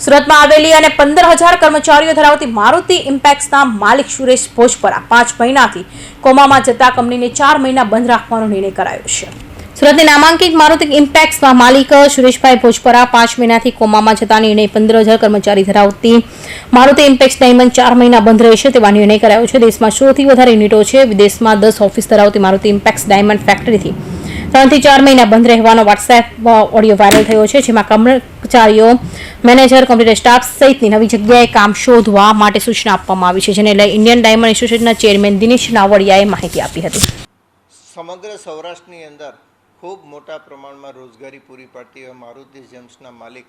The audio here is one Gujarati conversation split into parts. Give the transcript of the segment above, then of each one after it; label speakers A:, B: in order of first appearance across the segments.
A: સુરતમાં આવેલી અને પંદર હજાર કર્મચારીઓ ધરાવતી મારુતિ ઇમ્પેક્સના માલિક સુરેશ ભોજપરા પાંચ મહિનાથી કોમામાં જતા કંપનીને ચાર મહિના બંધ રાખવાનો નિર્ણય કરાયો છે. સુરતની નામાંકિત મારુતિ ઇમ્પેક્સના માલિક સુરેશભાઈ ભોજપરા પાંચ મહિનાથી કોમામાં જતા નિર્ણય પંદર હજાર કર્મચારી ધરાવતી મારુતિ ઇમ્પેક્સ ડાયમંડ ચાર મહિના બંધ રહેશે તેવા નિર્ણય કરાયો છે. દેશમાં સૌથી વધારે યુનિટો છે. વિદેશમાં દસ ઓફિસ ધરાવતી મારુતિ ઇમ્પેક્સ ડાયમંડ ફેક્ટરીથી ત્રણથી ચાર મહિના બંધ રહેવાનો વોટ્સએપ ઓડિયો વાયરલ થયો છે, જેમાં કર્મચારીઓ મેનેજર કોમ્પ્યુટર સ્ટાફ સહિતની નવી જગ્યાએ કામ શોધવા માટે સૂચના આપવામાં આવી છે, જેને લઈ ઇન્ડિયન ડાયમંડ એસોસિએશનના ચેરમેન દિનેશ નાવડિયાએ માહિતી આપી હતી.
B: સમગ્ર સૌરાષ્ટ્રની અંદર ખૂબ મોટા પ્રમાણમાં રોજગારી પૂરી પાડતી હોય મારુતિ જેમ્સના માલિક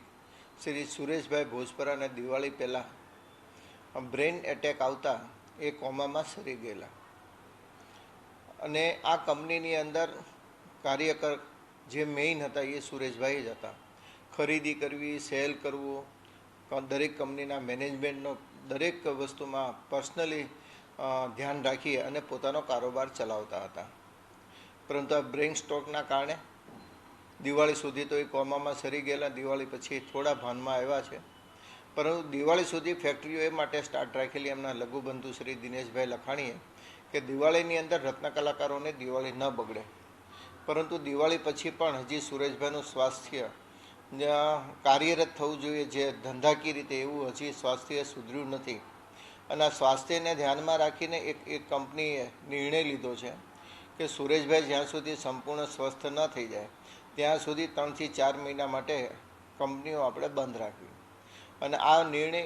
B: શ્રી સુરેશભાઈ ભોજપરાને દિવાળી પહેલાં બ્રેઇન એટેક આવતા એ કોમામાં સરી ગયેલા. અને આ કંપનીની અંદર કાર્યકર જે મેઇન હતા એ સુરેશભાઈ જ હતા. ખરીદી કરવી સેલ કરવું દરેક કંપનીના મેનેજમેન્ટનો દરેક વસ્તુમાં પર્સનલી ધ્યાન રાખી અને પોતાનો કારોબાર ચલાવતા હતા. પરંતુ આ બ્રેઇન સ્ટ્રોકના કારણે દિવાળી સુધી તો એ કોમામાં સરી ગયેલા, દિવાળી પછી થોડા ભાનમાં આવ્યા છે. પરંતુ દિવાળી સુધી ફેક્ટરીઓ એ માટે સ્ટાર્ટ રાખેલી એમના લઘુબંધુ શ્રી દિનેશભાઈ લખાણીએ કે દિવાળીની અંદર રત્ન કલાકારોને દિવાળી ન બગડે. પરંતુ દિવાળી પછી પણ હજી સુરેશભાઈનું સ્વાસ્થ્ય કાર્યરત થવું જોઈએ જે ધંધાકીય રીતે એવું હજી સ્વાસ્થ્ય સુધર્યું નથી. અને આ સ્વાસ્થ્યને ધ્યાનમાં રાખીને એક એક કંપનીએ નિર્ણય લીધો છે કે સુરેશભાઈ જ્યાં સુધી સંપૂર્ણ સ્વસ્થ ન થઈ જાય, ત્યાં સુધી ત્રણથી ચાર મહિના માટે કંપનીઓ આપણે બંધ રાખવી. અને આ નિર્ણય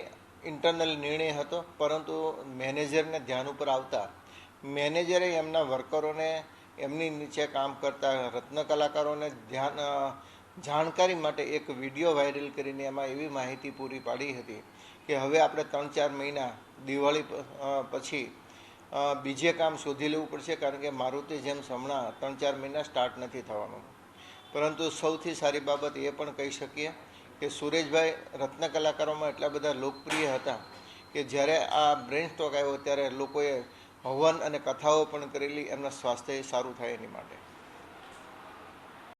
B: ઇન્ટરનલ નિર્ણય હતો, પરંતુ મેનેજરને ધ્યાન ઉપર આવતા મેનેજરે એમના વર્કરોને એમની નીચે કામ કરતા રત્ન કલાકારોને ધ્યાન જાણકારી માટે એક વીડિયો વાયરલ કરીને એમાં એવી માહિતી પૂરી પાડી હતી કે હવે આપણે ત્રણ ચાર મહિના દિવાળી પછી બીજે કામ શોધી લેવું પડશે કારણ કે મારુતિ જેમ હમણાં ત્રણ ચાર મહિના સ્ટાર્ટ નથી થવાનું. પરંતુ સૌથી સારી બાબત એ પણ કહી શકીએ કે સુરેશભાઈ રત્ન કલાકારોમાં એટલા બધા લોકપ્રિય હતા કે જ્યારે આ બ્રેન સ્ટોક આવ્યો ત્યારે લોકોએ હવન અને કથાઓ પણ કરેલી એમના સ્વાસ્થ્ય સારું થાય એની માટે.